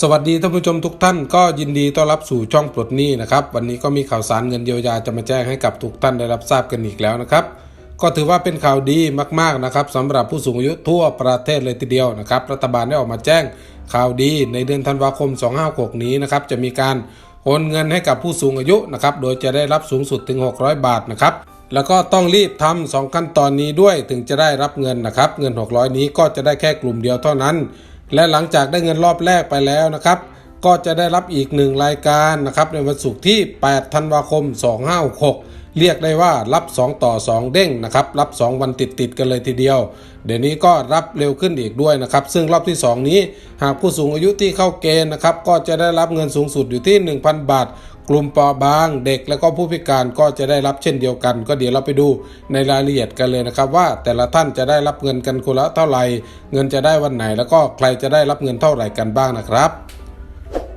สวัสดีท่านผู้ชมทุกท่านก็ยินดีต้อนรับสู่ช่องปลดหนี้นะครับวันนี้ก็มีข่าวสารเงินเยียวยาจะมาแจ้งให้กับทุกท่านได้รับทราบกันอีกแล้วนะครับ ก็ถือว่าเป็นข่าวดีมากๆนะครับสำหรับผู้สูงอายุทั่วประเทศเลยทีเดียวนะครับรัฐบาลได้ออกมาแจ้งข่าวดีในเดือนธันวาคม 2566 นี้นะครับจะมีการโอนเงินให้กับผู้สูงอายุนะครับโดยจะได้รับสูงสุดถึง 600 บาทนะครับแล้วก็ต้องรีบทำสองขั้นตอนนี้ด้วยถึงจะได้รับเงินนะครับเงิน 600 นี้ก็จะได้แค่กลุ่มเดียวเท่านั้น และหลังจากได้เงินรอบแรกไปแล้วนะครับ ก็จะได้รับอีกหนึ่งรายการนะครับในวันศุกร์ที่ 8 ธันวาคม 2566 เรียกได้ว่ารับ 2 ต่อ 2 เด้งนะครับ รับ 2 วันติดติดกันเลยทีเดียว เดี๋ยวนี้ก็รับเร็วขึ้นอีกด้วยนะครับ ซึ่งรอบที่ 2 นี้ หากผู้สูงอายุที่เข้าเกณฑ์นะครับ ก็จะได้รับเงินสูงสุดอยู่ที่ 1,000 บาท กลุ่มปราะบาง เด็กและก็ผู้พิการก็จะได้รับเช่นเดียวกัน ก็เดี๋ยวเราไปดูในรายละเอียดกันเลยนะครับ ว่าแต่ละท่านจะได้รับเงินกันคนละเท่าไหร่ เงินจะได้วันไหน แล้วก็ใครจะได้รับเงินเท่าไหร่กันบ้างนะครับ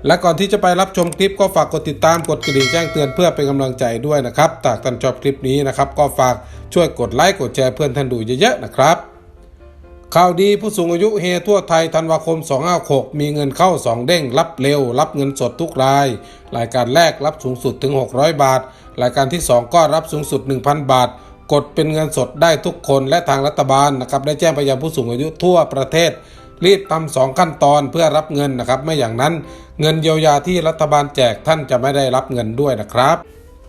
และก่อนที่จะไปรับชมคลิปก็ฝากกดติดตามกดกระดิ่งแจ้งเตือนเพื่อเป็นกำลังใจด้วยนะครับถ้าท่านชอบคลิปนี้นะครับก็ฝากช่วยกดไลค์กดแชร์เพื่อนท่านดูเยอะๆนะครับข่าวดีผู้สูงอายุเฮทั่วไทยธันวาคม 256 มีเงินเข้า 2 เด้ง รับเร็ว รับเงินสดทุกราย รายการแรกรับสูงสุดถึง 600 บาท รายการที่ 2 ก็รับสูงสุด 1,000 บาท กดเป็นเงินสดได้ทุกคนและทางรัฐบาลนะครับได้แจ้งไปยังผู้สูงอายุทั่วประเทศ รีบทำสองขั้นตอนเพื่อรับเงินนะครับ ไม่อย่างนั้นเงินเยียวยาที่รัฐบาลแจกท่านจะไม่ได้รับเงินด้วยนะครับ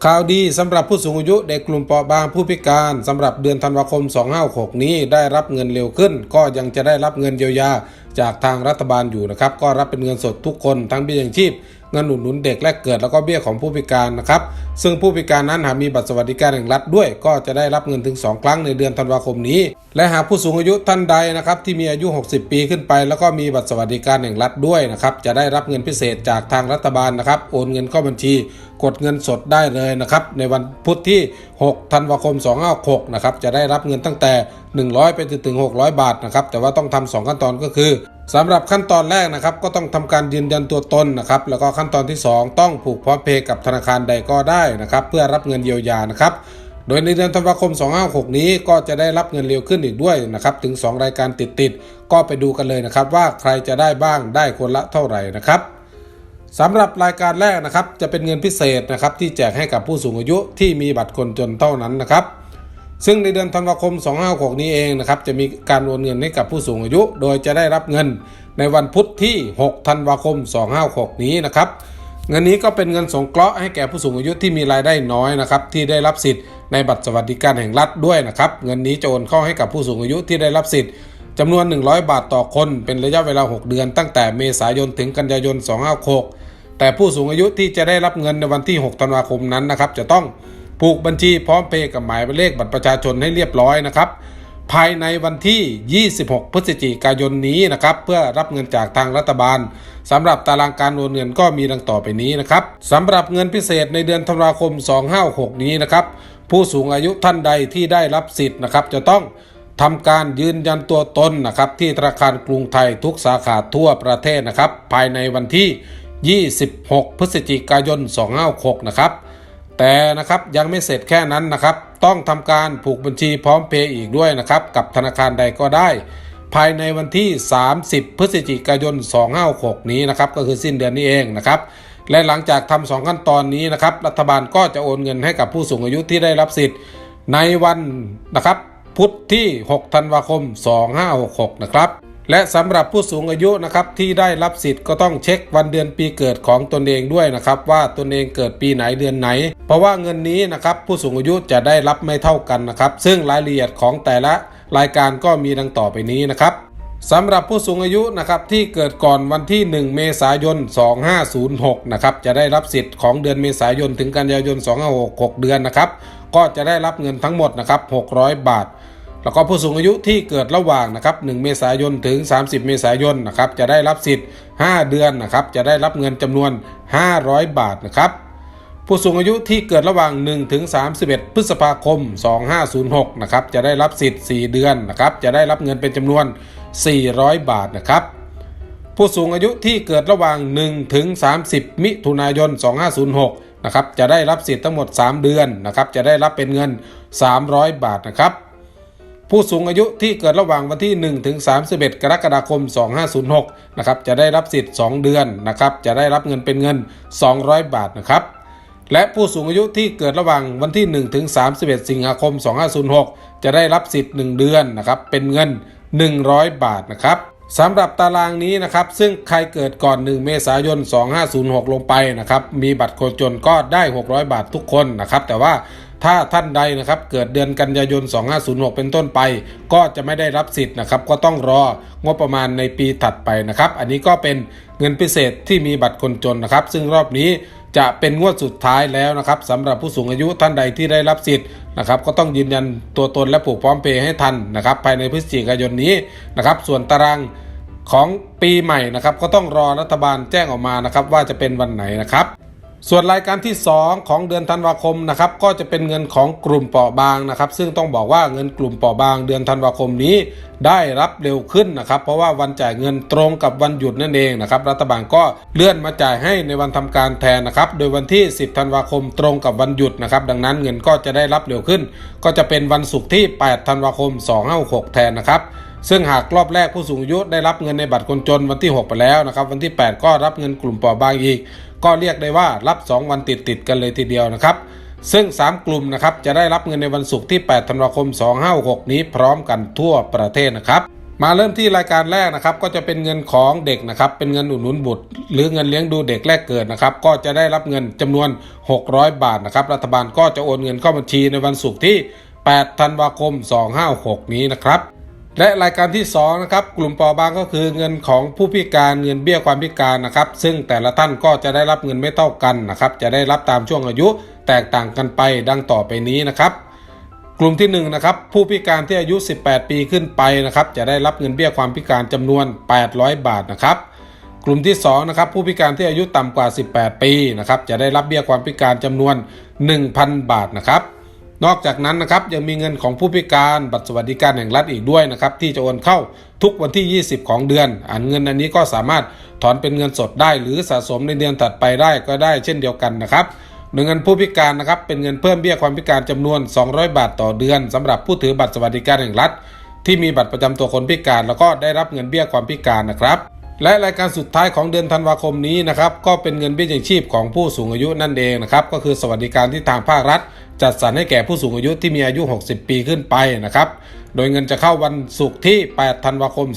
ข่าวดีสำหรับผู้สูงอายุเด็กกลุ่มเปราะบางผู้พิการสำหรับเดือนธันวาคม 2566 นี้ได้รับเงินเร็วขึ้น ก็ยังจะได้รับเงินเยียวยา จากทางรัฐบาลอยู่นะครับ ก็รับเป็นเงินสดทุกคนทั้งเบี้ยยังชีพเงินหนุนหนุนเด็กแรกเกิดแล้วก็เบี้ยของผู้พิการนะครับ ซึ่งผู้พิการนั้นหากมีบัตรสวัสดิการแห่งรัฐด้วย ก็จะได้รับเงินถึง 2 ครั้งในเดือนธันวาคมนี้ และหากผู้สูงอายุท่านใดนะครับที่มีอายุ 60 ปีขึ้นไป แล้วก็มีบัตรสวัสดิการแห่งรัฐด้วยนะครับจะได้รับเงินพิเศษจากทางรัฐบาลนะครับโอนเงินเข้าบัญชี กดเงินสดได้เลยนะครับในวันพุธที่ 6 ธันวาคม 256 นะครับจะได้รับเงินตั้งแต่ 100 ไปจนถึง 600 บาทนะครับแต่ว่าต้องทำสองขั้นตอนก็คือ สำหรับขั้นตอนแรกนะครับ ก็ต้องทำการยืนยันตัวตนนะครับ แล้วก็ขั้นตอนที่ 2 ต้องผูกพร้อมเพย์กับธนาคารใดก็ได้นะครับ เพื่อรับเงินเยียวยานะครับ โดยในเดือนธันวาคม 256 นี้ก็จะได้รับเงินเร็วขึ้นอีกด้วยนะครับ ถึง 2 รายการติดๆก็ไปดูกันเลยนะครับ ว่าใครจะได้บ้างได้คนละเท่าไหร่นะครับสำหรับรายการแรกนะครับจะเป็นเงินพิเศษนะครับที่แจกให้กับผู้สูงอายุที่มีบัตรคนจนเท่านั้นนะครับ ซึ่งในเดือนธันวาคม 256 นี้เองนะครับจะมีการโอนเงินให้กับผู้สูงอายุ โดยจะได้รับเงินในวันพุธที่ 6 ธันวาคม 256 นี้นะครับเงินนี้ก็เป็นเงินสงเคราะห์ให้แก่ผู้สูงอายุที่มีรายได้น้อยนะครับที่ได้รับสิทธิ์ในบัตรสวัสดิการแห่งรัฐด้วยนะครับเงินนี้จะโอนเข้าให้กับผู้สูงอายุที่ได้รับสิทธิ์จำนวน 100 บาทต่อคน เป็นระยะเวลา 6 เดือน ตั้งแต่เมษายนถึงกันยายน 256 แต่ผู้สูงอายุที่จะได้รับเงินในวันที่ 6 ธันวาคมนั้นนะครับจะต้อง ผูกบัญชีพร้อมเพย์กับหมายเลขบัตรประชาชนให้เรียบร้อยนะครับ ภายในวันที่ 26 พฤศจิกายนนี้นะครับ เพื่อรับเงินจากทางรัฐบาลสำหรับตารางการโอนเงินก็มีดังต่อไปนี้นะครับสำหรับเงินพิเศษในเดือนธันวาคม 256 นี้นะครับ ผู้สูงอายุท่านใดที่ได้รับสิทธิ์นะครับ จะต้องทำการยืนยันตัวตนนะครับ ที่ธนาคารกรุงไทยทุกสาขาทั่วประเทศนะครับ ภายในวันที่ 26 พฤศจิกายน 256 นะครับ แต่นะครับยังไม่เสร็จแค่นั้นนะครับ ต้องทำการผูกบัญชีพร้อมเพย์อีกด้วยนะครับ กับธนาคารใดก็ได้ ภายในวันที่ 30 พฤศจิกายน 256 นี้นะครับ ก็คือสิ้นเดือนนี้เองนะครับ และหลังจากทำสองขั้นตอนนี้นะครับ รัฐบาลก็จะโอนเงินให้กับผู้สูงอายุที่ได้รับสิทธิ์ในวันนะครับพุธที่ 6 ธันวาคม 2566 นะครับ และสำหรับผู้สูงอายุนะครับที่ได้รับสิทธิ์ก็ต้องเช็ควันเดือนปีเกิดของตนเองด้วยนะครับว่าตนเองเกิดปีไหนเดือนไหน เพราะว่าเงินนี้นะครับผู้สูงอายุจะได้รับไม่เท่ากันนะครับซึ่งรายละเอียดของแต่ละรายการก็มีดังต่อไปนี้นะครับสำหรับผู้สูงอายุนะครับที่เกิดก่อนวันที่ 1 เมษายน 2506 นะครับจะได้รับสิทธิ์ของเดือนเมษายนถึงกันยายน 2566 เดือนนะครับก็จะได้รับเงินทั้งหมดนะครับ 600 บาท แล้วก็ผู้สูงอายุที่เกิดระหว่างนะครับ 1 เมษายนถึง 30 เมษายนนะครับจะได้รับสิทธิ์ 5 เดือนนะครับจะได้รับเงินจำนวน 500 บาทนะครับผู้สูงอายุที่เกิดระหว่าง 1 ถึง 31 พฤษภาคม 2506 นะครับ จะได้รับสิทธิ์ 4 เดือนนะครับ จะได้รับเงินเป็นจำนวน 400 บาทนะครับ ผู้สูงอายุที่เกิดระหว่าง 1 ถึง 30 มิถุนายน 2506 นะครับ จะได้รับสิทธิ์ทั้งหมด 3 เดือนนะครับ จะได้รับเป็นเงิน 300 บาทนะครับ ผู้สูงอายุที่เกิดระหว่างวันที่ 1 ถึง 31 กรกฎาคม 2506 นะครับ จะได้รับสิทธิ์ 2 เดือนนะครับ จะได้รับเงินเป็นเงิน 200 บาทนะครับ และผู้สูงอายุที่เกิดระหว่างวันที่ 1 ถึง 31 สิงหาคม 2506 จะได้รับสิทธิ์ 1 เดือนนะครับ เป็นเงิน 100 บาทนะครับสำหรับตารางนี้นะครับ ซึ่งใครเกิดก่อน 1 เมษายน 2506 ลงไปนะครับ มีบัตรคนจนก็ได้ 600 บาททุกคนนะครับ แต่ว่า ถ้าท่านใดนะครับเกิดเดือนกันยายน 2506 เป็นต้นไป ก็จะไม่ได้รับสิทธิ์นะครับ ก็ต้องรองบประมาณในปีถัดไปนะครับ อันนี้ก็เป็นเงินพิเศษที่มีบัตรคนจนนะครับ ซึ่งรอบนี้จะเป็นงวดสุดท้ายแล้วนะครับสำหรับผู้สูงอายุท่านใดที่ได้รับสิทธิ์นะครับ ก็ต้องยืนยันตัวตนและผูกพร้อมเพย์ให้ทันนะครับ ภายในพฤศจิกายนนี้นะครับ ส่วนตารางของปีใหม่นะครับ ก็ต้องรอรัฐบาลแจ้งออกมานะครับ ว่าจะเป็นวันไหนนะครับ ส่วนรายการที่ 2 ของเดือนธันวาคมนะครับก็จะเป็นเงินของกลุ่มเปราะบางนะครับ ซึ่งต้องบอกว่าเงินกลุ่มเปราะบางเดือนธันวาคมนี้ได้รับเร็วขึ้นนะครับ เพราะว่าวันจ่ายเงินตรงกับวันหยุดนั่นเองนะครับรัฐบาลก็เลื่อนมาจ่ายให้ในวันทำการแทนนะครับโดยวันที่ 10 ธันวาคมตรงกับวันหยุดนะครับดังนั้นเงินก็จะได้รับเร็วขึ้น ก็จะเป็นวันศุกร์ที่ 8 ธันวาคม 256 แทนนะครับซึ่งหากรอบแรกผู้สูงอายุได้รับเงินในบัตรคนจนวันที่ 6 ไปแล้วนะครับวันที่ 8 ก็รับเงินกลุ่มเปราะบางอีก ก็เรียกได้ว่ารับ 2 วันติดติดกันเลยทีเดียวนะครับ ซึ่ง 3 กลุ่มนะครับจะได้รับเงินในวันศุกร์ที่ 8 ธันวาคม 256 นี้พร้อมกันทั่วประเทศนะครับมาเริ่มที่รายการแรกนะครับก็จะเป็นเงินของเด็กนะครับเป็นเงินอุดหนุนบุตร หรือเงินเลี้ยงดูเด็กแรกเกิดนะครับก็จะได้รับเงินจำนวน 600 บาทนะครับรัฐบาลก็จะโอนเงินเข้าบัญชีในวันศุกร์ที่ 8 ธันวาคม 256 นี้นะครับ และรายการที่2นะครับกลุ่มเปราะบางก็คือเงินของผู้พิการเงินเบี้ยความพิการนะครับ ซึ่งแต่ละท่านก็จะได้รับเงินไม่เท่ากันนะครับ จะได้รับตามช่วงอายุแตกต่างกันไปดังต่อไปนี้นะครับ กลุ่มที่1นะครับผู้พิการที่อายุ 18 ปีขึ้นไปนะครับ จะได้รับเงินเบี้ยความพิการจำนวน 800 บาทนะครับ กลุ่มที่2นะครับผู้พิการที่อายุต่ำกว่า 18 ปีนะครับจะได้รับเบี้ยความพิการจำนวน 1,000 บาทนะครับ นอกจากนั้นนะครับยังมีเงินของผู้พิการบัตรสวัสดิการแห่งรัฐอีกด้วยนะครับที่จะโอนเข้าทุกวันที่ 20 ของเดือนอันเงินอันนี้ก็สามารถถอนเป็นเงินสดได้ หรือสะสมในเดือนถัดไปได้ก็ได้เช่นเดียวกันนะครับโดยเงินผู้พิการนะครับเป็นเงินเพิ่มเบี้ยความพิการจำนวน 200 บาทต่อเดือนสำหรับผู้ถือบัตรสวัสดิการแห่งรัฐ ที่มีบัตรประจำตัวคนพิการ แล้วก็ได้รับเงินเบี้ยความพิการนะครับ และรายการสุดท้ายของเดือนธันวาคมนี้นะครับก็เป็นเงินเบี้ยยังชีพของผู้สูงอายุนั่นเองนะครับก็คือสวัสดิการที่ทางภาครัฐ จัดสรรให้แก่ผู้สูงอายุที่มีอายุ 60 ปีขึ้นไปนะครับโดยเงินจะเข้าวันศุกร์ที่ 8 ธันวาคม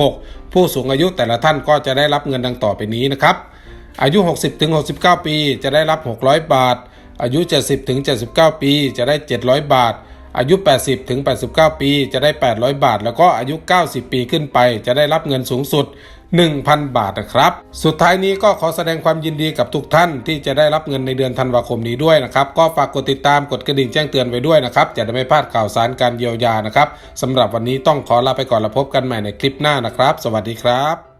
256 ผู้สูงอายุแต่ละท่านก็จะได้รับเงินดังต่อไปนี้นะครับอายุ 60ถึง69 ปีจะได้รับ 600 บาท อายุ 70ถึง79 ปีจะได้ 700 บาทอายุ 80 ถึง 89 ปี จะได้ 800 บาท แล้วก็อายุ 90 ปีขึ้นไป จะได้รับเงินสูงสุด 1,000 บาทนะครับ สุดท้ายนี้ก็ขอแสดงความยินดีกับทุกท่านที่จะได้รับเงินในเดือนธันวาคมนี้ด้วยนะครับ ก็ฝากกดติดตามกดกระดิ่งแจ้งเตือนไว้ด้วยนะครับ จะได้ไม่พลาดข่าวสารการเยียวยานะครับสำหรับวันนี้ต้องขอลาไปก่อนแล้วพบกันใหม่ในคลิปหน้านะครับ สวัสดีครับ